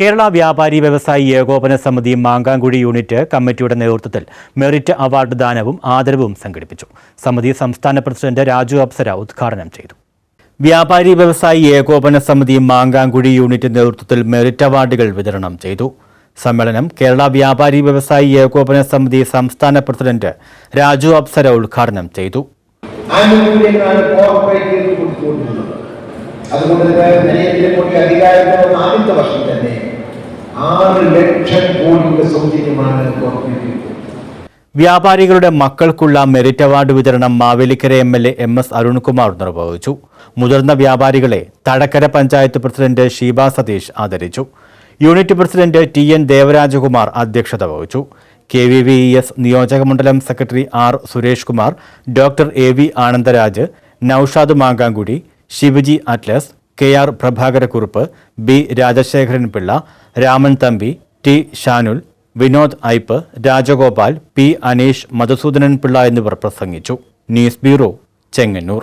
കേരള വ്യാപാരി വ്യവസായി ഏകോപന സമിതി മാങ്കാങ്കുഴി യൂണിറ്റ് കമ്മിറ്റിയുടെ നേതൃത്വത്തിൽ മെറിറ്റ് അവാർഡ് ദാനവും ആദരവും സംഘടിപ്പിച്ചു. സമിതി സംസ്ഥാന പ്രസിഡന്റ് രാജു അപ്സര ഉദ്ഘാടനം ചെയ്തു. വ്യാപാരി വ്യവസായി ഏകോപന സമിതി മാങ്കാങ്കുഴി യൂണിറ്റ് നേതൃത്വത്തിൽ മെറിറ്റ് അവാർഡുകൾ വിതരണം ചെയ്തു. സമ്മേളനം കേരള വ്യാപാരി വ്യവസായി ഏകോപന സമിതി സംസ്ഥാന പ്രസിഡന്റ് രാജു അപ്സര ഉദ്ഘാടനം ചെയ്തു. അതുകൊണ്ട് ആറ് ലക്ഷം കോടിയുടെ സൗജന്യമാണ് വ്യാപാരികളുടെ മക്കൾക്കുള്ള മെറിറ്റ് അവാർഡ് വിതരണം Mavelikara M L A M S Arunkumar നിർവഹിച്ചു. മുതിർന്ന വ്യാപാരികളെ തടക്കര പഞ്ചായത്ത് പ്രസിഡന്റ് ഷീബ സതീഷ് ആദരിച്ചു. Unit president T N Devarajakumar അധ്യക്ഷത വഹിച്ചു. K V V E S നിയോജകമണ്ഡലം secretary R Suresh Kumar doctor A V Anandaraj Noushad Mankankudi Shivaji Atlas K R Prabhakarakkurup B Rajasekharan Pillai Raman Thampi T Shanul Vinod Aipe Rajagopal P Aneesh Madhusoodanan Pillai എന്നിവർ പ്രസംഗിച്ചു. News bureau Chengannur.